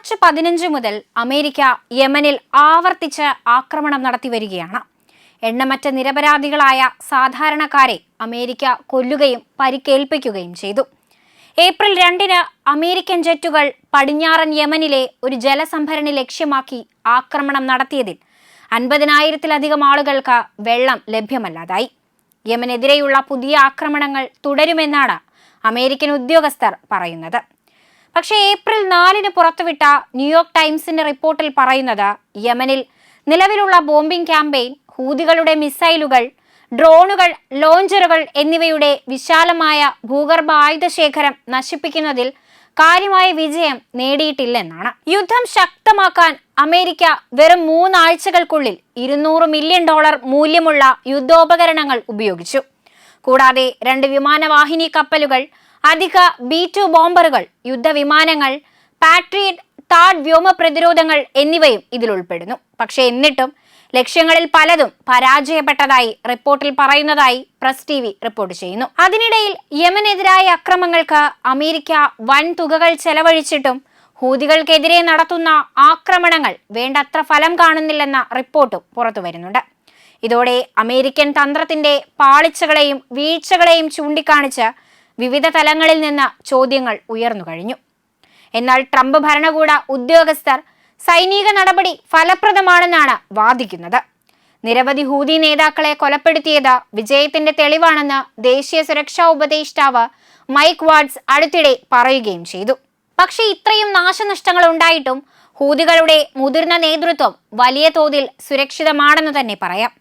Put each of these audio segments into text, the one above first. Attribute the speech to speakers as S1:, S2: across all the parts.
S1: March പതിനഞ്ച് മുതൽ America യമനിൽ ആവർത്തിച്ച് ആക്രമണം നടത്തി വരികയാണ്. എണ്ണമറ്റ നിരപരാധികളായ സാധാരണക്കാരെ അമേരിക്ക കൊല്ലുകയും പരിക്കേൽപ്പിക്കുകയും ചെയ്തു. ഏപ്രിൽ രണ്ടിന് അമേരിക്കൻ ജെറ്റുകൾ പടിഞ്ഞാറൻ യമനിലെ ഒരു ജലസംഭരണി ലക്ഷ്യമാക്കി ആക്രമണം നടത്തിയതിൽ അൻപതിനായിരത്തിലധികം ആളുകൾക്ക് വെള്ളം ലഭ്യമല്ലാതായി. യമനെതിരെയുള്ള പുതിയ ആക്രമണങ്ങൾ തുടരുമെന്നാണ് അമേരിക്കൻ ഉദ്യോഗസ്ഥർ പറയുന്നത്. പക്ഷേ ഏപ്രിൽ നാലിന് പുറത്തുവിട്ട ന്യൂയോർക്ക് ടൈംസിന്റെ റിപ്പോർട്ടിൽ പറയുന്നത് യമനിൽ നിലവിലുള്ള ബോംബിംഗ് ക്യാമ്പയിൻ ഹൂതികളുടെ മിസൈലുകൾ ഡ്രോണുകൾ ലോഞ്ചറുകൾ എന്നിവയുടെ വിശാലമായ ഭൂഗർഭ ആയുധ ശേഖരം നശിപ്പിക്കുന്നതിൽ കാര്യമായ വിജയം നേടിയിട്ടില്ലെന്നാണ്. യുദ്ധം ശക്തമാക്കാൻ അമേരിക്ക വെറും മൂന്നാഴ്ചകൾക്കുള്ളിൽ ഇരുന്നൂറ് മില്യൺ ഡോളർ മൂല്യമുള്ള യുദ്ധോപകരണങ്ങൾ ഉപയോഗിച്ചു. കൂടാതെ രണ്ട് വിമാനവാഹിനി കപ്പലുകൾ അധിക ബി ടു ബോംബറുകൾ യുദ്ധവിമാനങ്ങൾ പാട്രിയറ്റ് താഡ് വ്യോമ പ്രതിരോധങ്ങൾ എന്നിവയും ഇതിൽ ഉൾപ്പെടുന്നു. പക്ഷേ എന്നിട്ടും ലക്ഷ്യങ്ങളിൽ പലതും പരാജയപ്പെട്ടതായി റിപ്പോർട്ടിൽ പറയുന്നതായി പ്രസ് ടി വി റിപ്പോർട്ട് ചെയ്യുന്നു. അതിനിടയിൽ യമനെതിരായ അക്രമങ്ങൾക്ക് അമേരിക്ക വൻ തുകകൾ ചെലവഴിച്ചിട്ടും ഹൂതികൾക്കെതിരെ നടത്തുന്ന ആക്രമണങ്ങൾ വേണ്ടത്ര ഫലം കാണുന്നില്ലെന്ന റിപ്പോർട്ടും പുറത്തു വരുന്നുണ്ട്. ഇതോടെ അമേരിക്കൻ തന്ത്രത്തിന്റെ പാളിച്ചകളെയും വീഴ്ചകളെയും ചൂണ്ടിക്കാണിച്ച് വിവിധ തലങ്ങളിൽ നിന്ന് ചോദ്യങ്ങൾ ഉയർന്നു കഴിഞ്ഞു. എന്നാൽ ട്രംപ് ഭരണകൂട ഉദ്യോഗസ്ഥർ സൈനിക നടപടി ഫലപ്രദമാണെന്നാണ് വാദിക്കുന്നത്. നിരവധി ഹൂതി നേതാക്കളെ കൊലപ്പെടുത്തിയത് വിജയത്തിന്റെ തെളിവാണെന്ന് ദേശീയ സുരക്ഷാ ഉപദേഷ്ടാവ് മൈക്ക് വാർഡ്സ് അടുത്തിടെ പറയുകയും ചെയ്തു. പക്ഷേ ഇത്രയും നാശനഷ്ടങ്ങൾ ഉണ്ടായിട്ടും ഹൂതികളുടെ മുതിർന്ന നേതൃത്വം വലിയ തോതിൽ സുരക്ഷിതമാണെന്ന് തന്നെ പറയാം.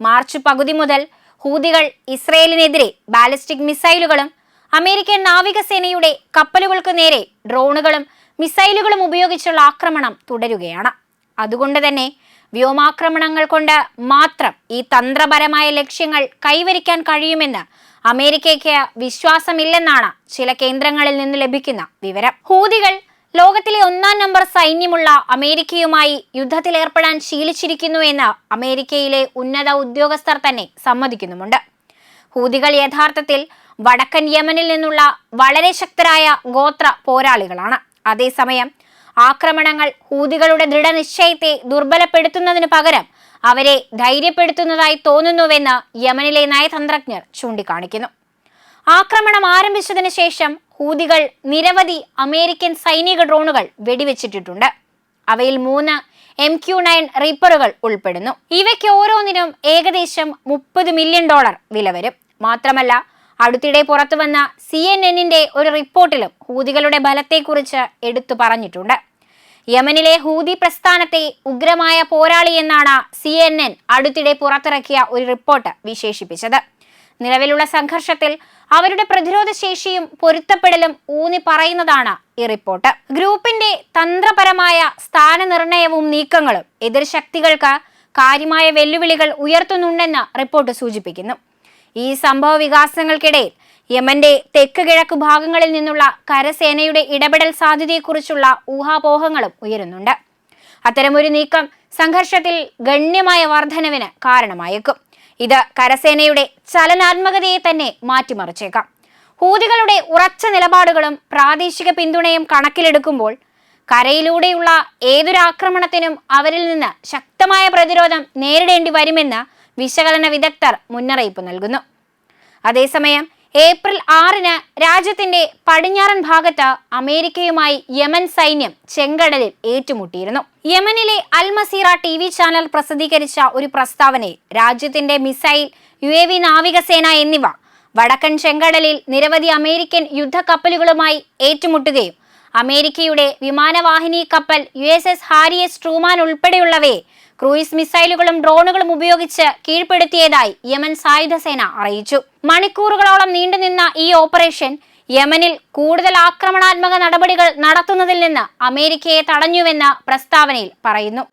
S1: മാർച്ച് പകുതി മുതൽ ഹൂതികൾ ഇസ്രയേലിനെതിരെ ബാലിസ്റ്റിക് മിസൈലുകളും അമേരിക്കൻ നാവികസേനയുടെ കപ്പലുകൾക്ക് നേരെ ഡ്രോണുകളും മിസൈലുകളും ഉപയോഗിച്ചുള്ള ആക്രമണം തുടരുകയാണ്. അതുകൊണ്ട് തന്നെ വ്യോമാക്രമണങ്ങൾ കൊണ്ട് മാത്രം ഈ തന്ത്രപരമായ ലക്ഷ്യങ്ങൾ കൈവരിക്കാൻ കഴിയുമെന്ന് അമേരിക്കയ്ക്ക് വിശ്വാസമില്ലെന്നാണ് ചില കേന്ദ്രങ്ങളിൽ നിന്ന് ലഭിക്കുന്ന വിവരം. ഹൂതികൾ ലോകത്തിലെ ഒന്നാം നമ്പർ സൈന്യമുള്ള അമേരിക്കയുമായി യുദ്ധത്തിലേർപ്പെടാൻ ശീലിച്ചിരിക്കുന്നു എന്ന് അമേരിക്കയിലെ ഉന്നത ഉദ്യോഗസ്ഥർ തന്നെ സമ്മതിക്കുന്നുമുണ്ട്. ഹൂതികൾ യഥാർത്ഥത്തിൽ വടക്കൻ യമനിൽ നിന്നുള്ള വളരെ ശക്തരായ ഗോത്ര പോരാളികളാണ്. അതേസമയം ആക്രമണങ്ങൾ ഹൂതികളുടെ ദൃഢനിശ്ചയത്തെ ദുർബലപ്പെടുത്തുന്നതിന് പകരം അവരെ ധൈര്യപ്പെടുത്തുന്നതായി തോന്നുന്നുവെന്ന് യമനിലെ നയതന്ത്രജ്ഞർ ചൂണ്ടിക്കാണിക്കുന്നു. ആക്രമണം ആരംഭിച്ചതിന് ശേഷം ഹൂതികൾ നിരവധി അമേരിക്കൻ സൈനിക ഡ്രോണുകൾ വെടിവെച്ചിട്ടിട്ടുണ്ട് അവയിൽ മൂന്ന് എം ക്യു നയൻ റീപ്പറുകൾ ഉൾപ്പെടുന്നു. ഇവയ്ക്ക് ഓരോന്നിനും ഏകദേശം മുപ്പത് മില്യൺ ഡോളർ വില വരും മാത്രമല്ല അടുത്തിടെ പുറത്തുവന്ന സി എൻ എന്നിന്റെ ഒരു റിപ്പോർട്ടിലും ഹൂതികളുടെ ബലത്തെക്കുറിച്ച് എടുത്തു പറഞ്ഞിട്ടുണ്ട്. യമനിലെ ഹൂതി പ്രസ്ഥാനത്തെ ഉഗ്രമായ പോരാളി എന്നാണ് സി എൻ എൻ അടുത്തിടെ പുറത്തിറക്കിയ ഒരു റിപ്പോർട്ട് വിശേഷിപ്പിച്ചത്. നിലവിലുള്ള സംഘർഷത്തിൽ അവരുടെ പ്രതിരോധ ശേഷിയും പൊരുത്തപ്പെടലും ഊന്നി പറയുന്നതാണ് ഈ റിപ്പോർട്ട്. ഗ്രൂപ്പിന്റെ തന്ത്രപരമായ സ്ഥാനനിർണയവും നീക്കങ്ങളും എതിർശക്തികൾക്ക് കാര്യമായ വെല്ലുവിളികൾ ഉയർത്തുന്നുണ്ടെന്ന് റിപ്പോർട്ട് സൂചിപ്പിക്കുന്നു. ഈ സംഭവ വികാസങ്ങൾക്കിടയിൽ യമന്റെ തെക്ക് കിഴക്ക് ഭാഗങ്ങളിൽ നിന്നുള്ള കരസേനയുടെ ഇടപെടൽ സാധ്യതയെക്കുറിച്ചുള്ള ഊഹാപോഹങ്ങളും ഉയരുന്നുണ്ട്. അത്തരമൊരു നീക്കം സംഘർഷത്തിൽ ഗണ്യമായ വർധനവിന് കാരണമായേക്കും. ഇത് കരസേനയുടെ ചലനാത്മകതയെ തന്നെ മാറ്റിമറിച്ചേക്കാം. ഹൂതികളുടെ ഉറച്ച നിലപാടുകളും പ്രാദേശിക പിന്തുണയും കണക്കിലെടുക്കുമ്പോൾ കരയിലൂടെയുള്ള ഏതൊരു ആക്രമണത്തിനും അവരിൽ നിന്ന് ശക്തമായ പ്രതിരോധം നേരിടേണ്ടി വരുമെന്ന് വിശകലന വിദഗ്ധർ മുന്നറിയിപ്പ് നൽകുന്നു. അതേസമയം ഏപ്രിൽ ആറിന് രാജ്യത്തിന്റെ പടിഞ്ഞാറൻ ഭാഗത്ത് അമേരിക്കയുമായി യമൻ സൈന്യം ചെങ്കടലിൽ ഏറ്റുമുട്ടിയിരുന്നു. യമനിലെ Al Masirah T V channel പ്രസിദ്ധീകരിച്ച ഒരു പ്രസ്താവനയിൽ രാജ്യത്തിന്റെ മിസൈൽ യു എ വി നാവികസേന എന്നിവ വടക്കൻ ചെങ്കടലിൽ നിരവധി അമേരിക്കൻ യുദ്ധക്കപ്പലുകളുമായി ഏറ്റുമുട്ടുകയും അമേരിക്കയുടെ വിമാനവാഹിനി കപ്പൽ U S S Harry S Truman ഉൾപ്പെടെയുള്ളവയെ cruise മിസൈലുകളും ഡ്രോണുകളും ഉപയോഗിച്ച് കീഴ്പ്പെടുത്തിയതായി യമൻ സായുധ സേന അറിയിച്ചു. മണിക്കൂറുകളോളം നീണ്ടുനിന്ന ഈ ഓപ്പറേഷൻ യമനിൽ കൂടുതൽ ആക്രമണാത്മക നടപടികൾ നടത്തുന്നതിൽ നിന്ന് അമേരിക്കയെ തടഞ്ഞുവെന്ന് പ്രസ്താവനയിൽ പറയുന്നു.